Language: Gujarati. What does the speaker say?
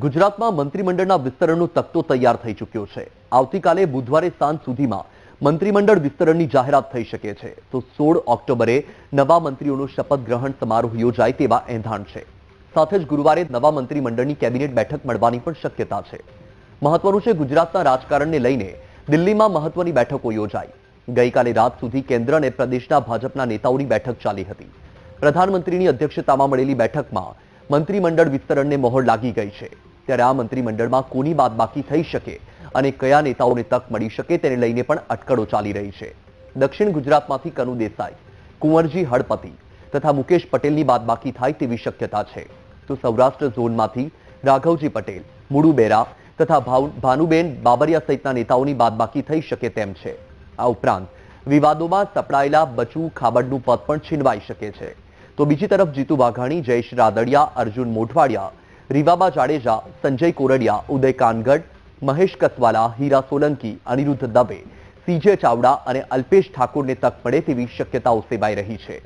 ગુજરાતમાં મંત્રીમંડળના વિસ્તરણનો તકતો તૈયાર થઈ ચૂક્યો છે. આવતીકાલે બુધવારે સાંજ સુધીમાં મંત્રીમંડળ વિસ્તરણની જાહેરાત થઈ શકે છે. તો સોળ ઓક્ટોબરે નવા મંત્રીઓનો શપથ ગ્રહણ સમારોહ યોજાય તેવા એંધાણ છે. સાથે જ ગુરુવારે નવા મંત્રીમંડળની કેબિનેટ બેઠક મળવાની પણ શક્યતા છે. મહત્વનું છે ગુજરાતના રાજકારણને લઈને દિલ્હીમાં મહત્વની બેઠકો યોજાઈ. ગઈકાલે રાત સુધી કેન્દ્ર અને પ્રદેશના ભાજપના નેતાઓની બેઠક ચાલી હતી. પ્રધાનમંત્રીની અધ્યક્ષતામાં મળેલી બેઠકમાં મંત્રીમંડળ વિસ્તરણને મહોર લાગી ગઈ છે. ત્યારે આ મંત્રીમંડળમાં કોની બાદબાકી થઈ શકે અને કયા નેતાઓને તક મળી શકે તેને લઈને પણ અટકળો ચાલી રહી છે. દક્ષિણ ગુજરાતમાંથી કનુ દેસાઈ, કુંવરજી હળપતિ તથા મુકેશ પટેલની બાદબાકી થાય તેવી શક્યતા છે. તો સૌરાષ્ટ્ર ઝોનમાંથી રાઘવજી પટેલ, મુડુ બેરા તથા ભાનુબેન બાબરિયા સહિતના નેતાઓની બાદબાકી થઈ શકે તેમ છે. આ ઉપરાંત વિવાદોમાં સપડાયેલા બચુ ખાબડનું પદ પણ છીનવાઈ શકે છે. તો બીજી તરફ જીતુ વાઘાણી, જયેશ રાદડિયા, અર્જુન મોઢવાડિયા રીવાબા જાડેજા, સંજય કોરડિયા, ઉદય કાનગઢ મહેશ કસવાલા હીરા સોલંકી, અનિરુદ્ધ દવે સીજે ચાવડા અને અલ્પેશ ઠાકોરને તક મળે તેવી શક્યતાઓ સેવાઈ રહી છે.